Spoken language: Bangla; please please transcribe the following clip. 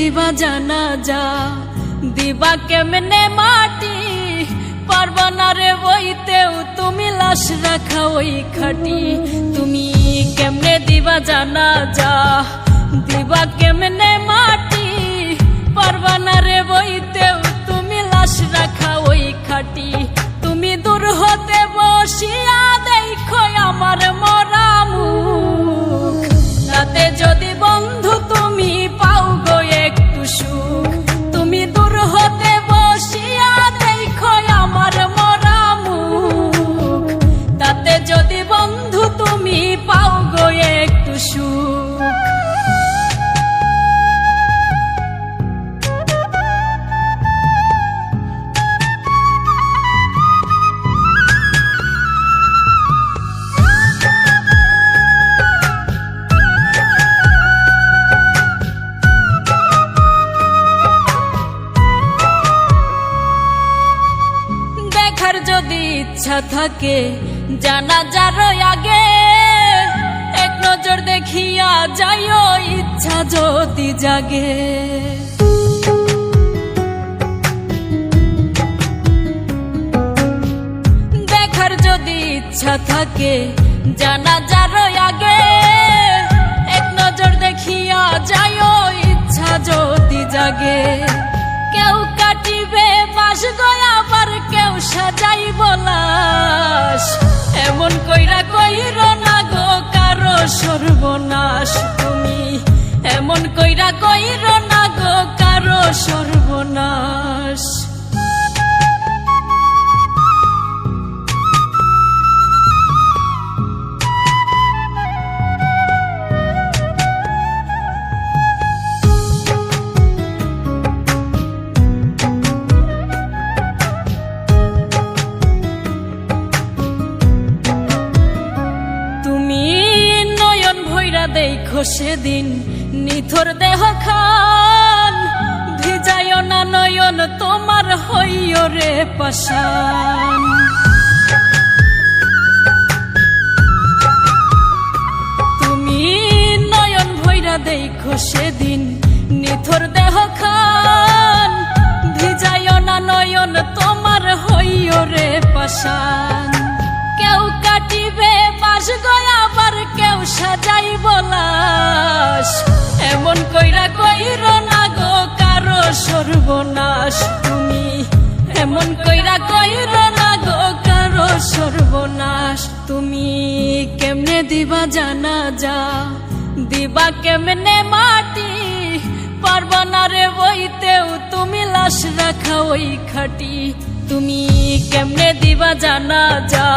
দিবা জানা যা দিবা কেমনে মাটি? পারবা রে বইতেও, তুমি লাশ রাখা ওই খাটি। তুমি কেমনে দিবা জানা যা দিবা কেমনে মাটি? ইচ্ছা থাকে, জানা যার আগে। এক নজর দেখিয়া যাইও, ইচ্ছা যদি জাগে। দেখার যদি ইচ্ছা থাকে, জানা সর্বনাশ তুমি। এমন কইরা কইর না গো কারও সর্বনাশ। দেখো সেদিন নিথর দেহ খান। ভিজায় না নয়ন, তোমার হইয় রে পাশান তুমি নয়ন ভৈরা দেখো সেদিন নিথর দেহ খান। ভিজায় না নয়ন, তোমার হইয় রে পাশান কেউ কাটিবে বাস গয়াবার কেউ সাজাই বলাস। এমন কইরা কইর না গো কারও সর্বনাশ। তুমি এমন কইরা কইর না গো কারও সর্বনাশ। তুমি কেমনে দিবা জানা যা। দিবা কেমনে মাটি। পারবা না রে বইতেও তুমি লাশ রাখা ওই খাটি। তুমি কেমনে দিবা জানা যা।